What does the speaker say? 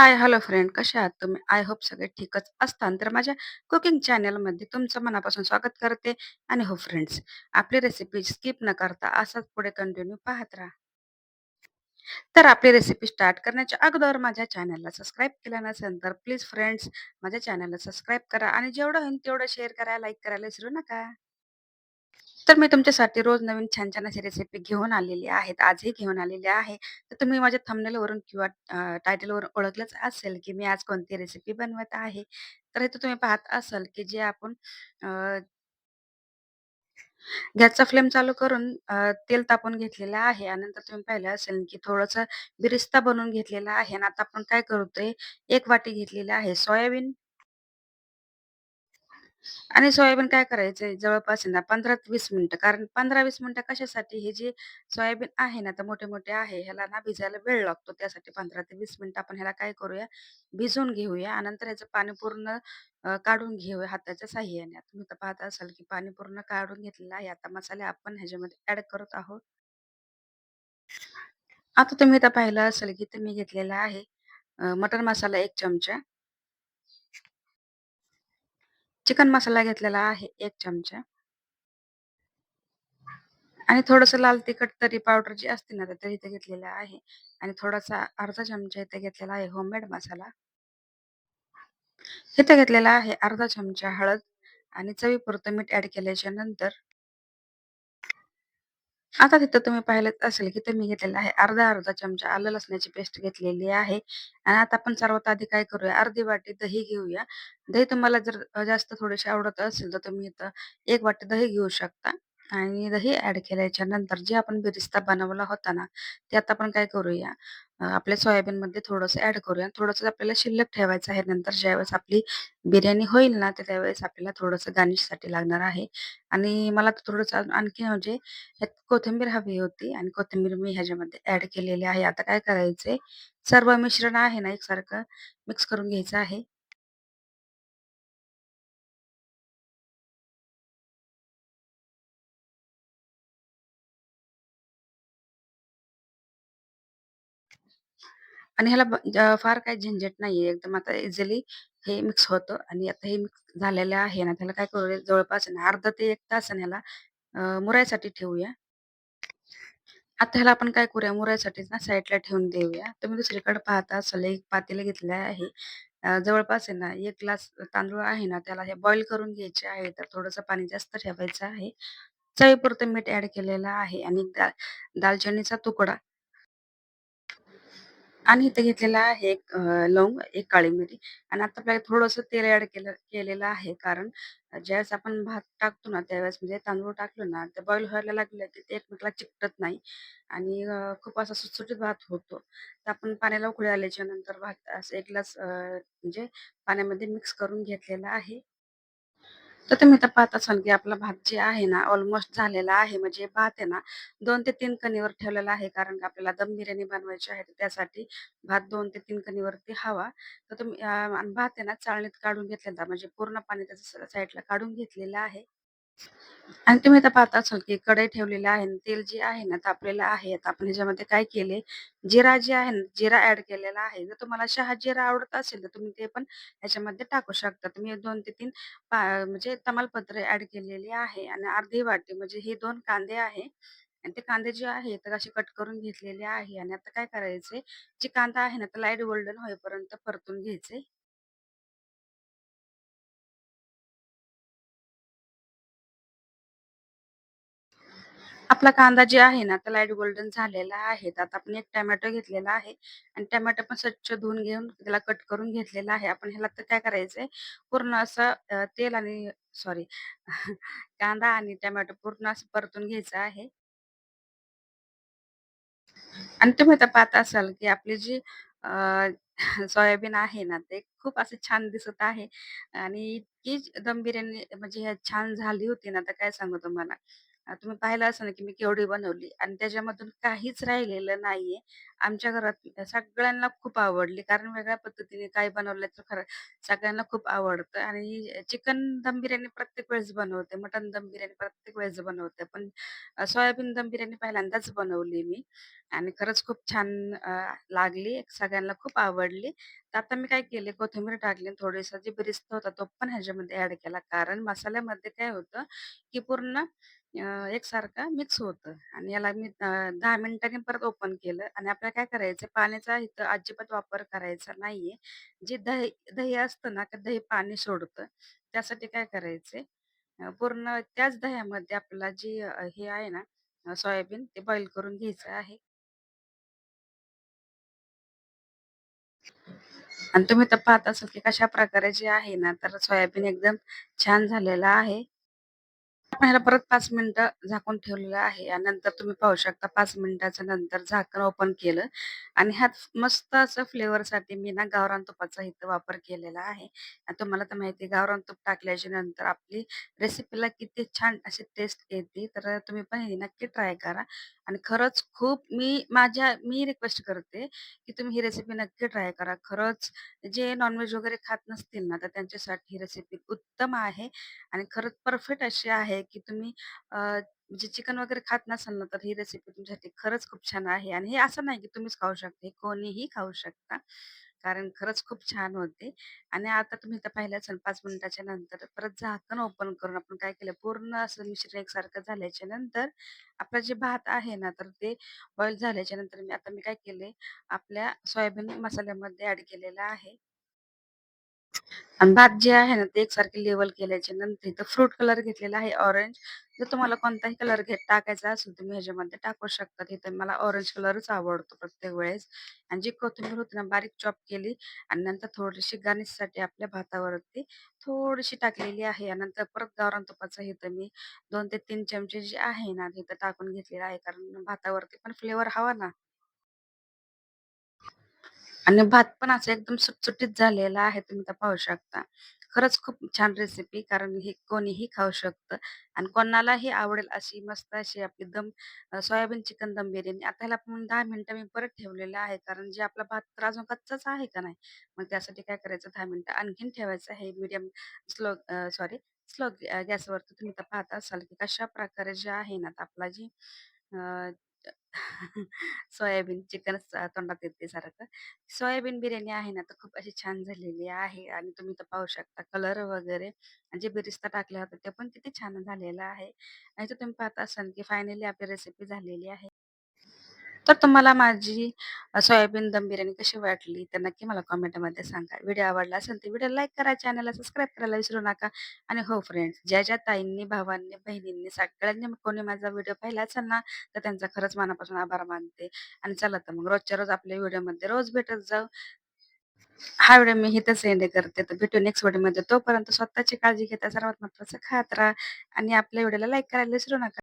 हाय, hello friend कसे आहात तुम्ही? आय होप सगळे ठीकच असतान तर माझ्या कुकिंग चॅनलमध्ये तुमचं मनापासून स्वागत करते आणि हो फ्रेंड्स, आपली रेसिपी स्किप न करता असाच पुढे कंटिन्यू पाहत राहा. तर आपली रेसिपी स्टार्ट करण्याच्या अगोदर माझ्या चॅनलला सबस्क्राईब केलं नसेल तर प्लीज फ्रेंड्स माझ्या चॅनलला सबस्क्राईब करा आणि जेवढं होईल तेवढं शेअर करा, लाईक करायला विसरू नका. तर मी तुमच्यासाठी रोज नवीन छान-छान अशी रेसिपी घेऊन आलेली आहेत. आजही घेऊन आलेली आहे. तर तुम्ही माझ्या थंबनेलवरून किंवा अ, टायटलवरून ओळखलंच असेल, की मी आज कोणती रेसिपी बनवत आहे. तर इथे तुम्ही पाहत असाल, की जे आपण अ, गॅसचा फ्लेम चालू करून अ, तेल तापवून घेतलेलं आहे आणि नंतर तुम्ही पाहिलं असेल, की थोडंसं बिरिस्ता बनवून घेतलेला आहे आणि आता आपण काय करतोय, 1 वाटी घेतलेली आहे सोयाबीन आणि सोयाबीन काय करायचंय जवळपास आहे ना 15 ते 20 मिनिटं. कारण 15-20 मिनिटं कशासाठी हे जे सोयाबीन आहे ना, तर मोठे-मोठे आहे. ह्याला ना भिजायला वेळ लागतो. त्यासाठी 15 ते 20 मिनिटं आपण ह्याला काय करूया, भिजवून घेऊया आणि नंतर ह्याचं पाणी पूर्ण अ, काढून घेऊया हाताच्या साहाय्याने. तुम्ही तर पाहत असाल, की पाणी पूर्ण काढून घेतलेलं आहे. आता मसाले आपण ह्याच्यामध्ये ॲड करत आहोत. आता तुम्ही तर पाहिलं असेल, की तुम्ही मी घेतलेला आहे अ, मसाला 1 चमचा, चिकन मसाला घेतलेला आहे एक चमचा आणि थोडस लाल तिखट तरी पावडर जी असते ना, तर इथे घेतलेला आहे आणि थोडासा अर्धा चमचा इथे घेतलेला आहे होममेड मसाला. इथे घेतलेला आहे अर्धा चमचा हळद आणि चवीपुरतं मीठ ऍड केल्याच्यानंतर आता तिथं तुम्ही पाहिलंच असेल, की तर मी घेतलेलं आहे अर्धा-अर्धा चमचा आलं लसणाची पेस्ट घेतलेली आहे. आणि आता आपण सर्वात आधी काय करूया, अर्धी वाटी दही घेऊया. दही तुम्हाला जर अ, जास्त थोडीशी आवडत असेल, तर तुम्ही इथं 1 वाटी दही घेऊ शकता. आणि दही ॲड केल्याच्यानंतर जे आपण बिरिस्ता बनवला होता ना, ते आता आपण काय करूया, अ, आपल्या सोयाबीनमध्ये थोडंसं ॲड करूया. थोडंसं आपल्याला शिल्लक ठेवायचं आहे. नंतर ज्यावेळेस आपली बिर्याणी होईल ना, तर त्यावेळेस आपल्याला थोडंसं गार्निशसाठी लागणार आहे आणि मला थोडंसं आणखी म्हणजे ह्यात कोथिंबीर हवी होती आणि कोथिंबीर मी ह्याच्यामध्ये ॲड केलेली आहे. आता काय करायचंय, सर्व मिश्रण आहे ना एकसारखं मिक्स करून घ्यायचं आहे. आणि ह्याला ब फार काही झंझट नाहीये. एकदम आता इझिली हे मिक्स होतं आणि आता हे मिक्स झालेलं आहे ना, त्याला काय करूया जवळपास आहे ना अर्धा ते 1 तास आहे ना ह्याला अ, मुरायसाठी ठेवूया. आता ह्याला आपण काय करूया मुरायसाठीच ना साईडला ठेवून देऊया. तुम्ही दुसरीकडे पाहता असाल एक पातेलं घेतलं आहे. अ, जवळपास आहे ना 1 ग्लास तांदूळ आहे ना, त्याला हे बॉईल करून घ्यायचे आहे. तर थोडंसं पाणी जास्त ठेवायचं आहे. चवीपुरतं मीठ ॲड केलेलं आहे आणि दा दालचिनीचा तुकडा आणि इथे घेतलेला आहे एक अ, लवंग, एक काळी मिरी आणि आता आपल्याला थोडंसं तेल ॲड केलं केलेलं आहे. कारण ज्यावेळेस आपण भात टाकतो ना, त्यावेळेस म्हणजे तांदूळ टाकलं ना, ते बॉईल व्हायला लागलं की ते एकमेकाला चिकटत नाही आणि अ, खूप असा सुटसुटीत भात होतो. तर आपण पाण्याला उकळी आल्याच्यानंतर भात असं 1 ग्लास अ, म्हणजे पाण्यामध्ये मिक्स करून घेतलेला आहे. तर तुम्ही आता पाहत असाल, की आपला भात जे आहे ना, ऑलमोस्ट झालेला आहे. म्हणजे भात आहे ना दोन ते तीन कणीवर ठेवलेला आहे. कारण की आपल्याला दम बिर्याणी बनवायची आहे. त्यासाठी भात दोन ते तीन कणीवरती हवा. तर तुम्ही भात आहे ना चाळणीत काढून घेतलेला म्हणजे पूर्ण पाणी त्याच्या साईडला काढून घेतलेलं आहे. आणि तुम्ही आता पाहत असाल, की कढई ठेवलेली आहे आणि तेल जे आहे ना तापलेलं आहे. आता आपण ह्याच्यामध्ये काय केले, जिरा जे आहे ना, जिरा ऍड केलेला आहे. जर तुम्हाला शहाजिरा आवडत असेल, तर तुम्ही ते पण ह्याच्यामध्ये टाकू शकता. तुम्ही दोन ते तीन पा म्हणजे तमालपत्र ऍड केलेली आहे आणि अर्धी वाटी म्हणजे हे दोन कांदे आहे आणि ते कांदे जे आहे तर असे कट करून घेतलेले आहे आणि आता काय करायचे जे कांदा आहे ना, तर लाइट गोल्डन होईपर्यंत परतून घ्यायचे. आपला कांदा जे आहे ना, आता लाइट गोल्डन झालेला आहे. आता आपण एक टोमॅटो घेतलेला आहे आणि टोमॅटो पण स्वच्छ धुवून घेऊन त्याला कट करून घेतलेला आहे. आपण ह्याला तर काय करायचंय, पूर्ण असं तेल आणि सॉरी कांदा आणि टोमॅटो पूर्ण असं परतून घ्यायचं आहे. आणि तुम्ही आता पाहत असाल, की आपली जी सोयाबीन आहे ना, ते खूप असं छान दिसत आहे आणि इतकी दम बिर्याणी म्हणजे छान झाली होती ना, तर काय सांगू तुम्हाला. तुम्ही पाहिलं असेल ना, की मी केवढी बनवली आणि त्याच्यामधून काहीच राहिलेलं नाहीये. आमच्या घरात सगळ्यांना खूप आवडली कारण वेगळ्या पद्धतीने काय बनवलं तर खरं सगळ्यांना खूप आवडतं आणि चिकन दम बिर्याणी प्रत्येक वेळेस बनवते, मटन दम बिर्याणी प्रत्येक वेळेस बनवते. पण अ, सोयाबीन दम बिर्याणी पहिल्यांदाच बनवली मी आणि खरंच खूप छान अ, लागली. सगळ्यांना खूप आवडली. तर आता मी काय केले, कोथिंबीर टाकली आणि जे बिरिस्ता होता तो पण ह्याच्यामध्ये ॲड केला. कारण मसाल्यामध्ये काय होतं, की पूर्ण अ, एकसारखं मिक्स होतं आणि याला मी अ, 10 मिनिटांनी परत ओपन केलं आणि आपल्याला काय करायचं पाण्याचा इथं अजिबात वापर करायचा नाहीये. जे दही दही असतं ना, ते दही पाणी सोडतं. त्यासाठी काय करायचंय अ, पूर्ण त्याच दह्यामध्ये आपल्याला जी अ, हे आहे ना अ, सोयाबीन ते बॉईल करून घ्यायचं आहे. आणि तुम्ही तर पाहत असाल, की कशाप्रकारे जे आहे ना, तर सोयाबीन एकदम छान झालेला आहे. आपण ह्याला परत पाच मिनिटं झाकून ठेवलेलं आहे आणि नंतर तुम्ही पाहू शकता पाच मिनिटाच्या नंतर झाकण ओपन केलं आणि ह्यात मस्त असं फ्लेवरसाठी मी ना गावरान तुपाचा इथं वापर केलेला आहे. आणि तुम्हाला तर माहिती गावरान तूप टाकल्याच्या नंतर आपली रेसिपीला किती छान अशी टेस्ट येते. तर तुम्ही पण हे नक्की ट्राय करा आणि खरंच खूप मी माझ्या मी रिक्वेस्ट करते, की तुम्ही ही रेसिपी नक्की ट्राय करा. खरंच जे नॉन वगैरे खात नसतील ना, तर त्यांच्यासाठी ही रेसिपी उत्तम आहे आणि खरंच परफेक्ट अशी आहे, की तुम्ही अ, म्हणजे चिकन वगैरे खात नसाल ना, तर ही रेसिपी तुमच्यासाठी खरंच खूप छान आहे आणि हे असं नाही, की तुम्हीच खाऊ शकता. हे कोणीही खाऊ शकता. कारण खरंच खूप छान होते आणि आता तुम्ही तर पाहिलं असेल पाच मिनिटाच्या नंतर परत झाकण ओपन करून आपण काय केलं, पूर्ण असं मिश्रण एकसारखं झाल्याच्यानंतर आपला जे भात आहे ना, तर ते बॉईल झाल्याच्यानंतर मी आता मी काय केले, आपल्या सोयाबीन मसाल्यामध्ये ऍड केलेला आहे. आणि भात जे आहे ना, ते एकसारखे लेवल केल्याच्यानंतर इथं फ्रूट कलर घेतलेला आहे ऑरेंज. जर तुम्हाला कोणताही कलर घेत टाकायचा असेल, तुम्ही ह्याच्यामध्ये टाकू शकता. इथे मला ऑरेंज कलरच आवडतो प्रत्येक वेळेस. आणि जी कोथिंबीर होती ना, बारीक चॉप केली आणि नंतर थोडीशी गार्निशसाठी आपल्या भातावरती थोडीशी टाकलेली आहे. आणि नंतर परत गावरान तुपाचं इथं मी दोन ते तीन चमचे जे आहे ना, तिथं टाकून घेतलेलं आहे. कारण भातावरती पण फ्लेवर हवा ना. आणि भात पण असा एकदम सुटसुटीत झालेला आहे, तुम्ही तर पाहू शकता. खरंच खूप छान रेसिपी कारण हे कोणीही खाऊ शकतं आणि कोणालाही आवडेल अशी मस्त अशी आपली दम अ, सोयाबीन चिकन दम बिर्याणी. आता ह्याला आपण दहा मिनिटं मी परत ठेवलेलं आहे, कारण जे आपला भात तर अजून कच्चाच आहे का नाही. मग त्यासाठी काय करायचं दहा मिनिटं आणखीन ठेवायचं आहे मीडियम स्लो सॉरी स्लो गॅसवरती तुम्ही तर पाहत असाल, की कशा प्रकारे जे आहे ना, तर आपला जी सोयाबीन चिकनच तोंडात येते सारखं. सोयाबीन बिर्याणी आहे ना, तर खूप अशी छान झालेली आहे आणि तुम्ही तर पाहू शकता कलर वगैरे जे बिरिस्ता टाकला होता ते पण किती छान झालेला आहे. आणि इथे तुम्ही पाहत असाल, की फायनली आपली रेसिपी झालेली आहे. तर तुम्हाला माझी अ, सोयाबीन दम बिर्याणी कशी वाटली? तर नक्की मला कमेंटमध्ये सांगा. व्हिडिओ आवडला असेल तर व्हिडिओ लाईक करा, चॅनलला सबस्क्राईब करायला विसरू नका. आणि हो फ्रेंड्स, ज्या ज्या ताईंनी, भावांनी, बहिणींनी सगळ्यांनी कोणी माझा व्हिडिओ पाहिला असेल ना, तर त्यांचा खरंच मनापासून आभार मानते. आणि चला तर मग रोजच्या रोज आपल्या व्हिडिओमध्ये रोज भेटत जाऊ. हा व्हिडिओ मी इथेच एंड करते. तर भेटू नेक्स्ट व्हिडिओमध्ये. तोपर्यंत स्वतःची काळजी घेता सर्वात महत्त्वाचं खात राहा आणि आपल्या व्हिडिओला लाईक करायला विसरू नका.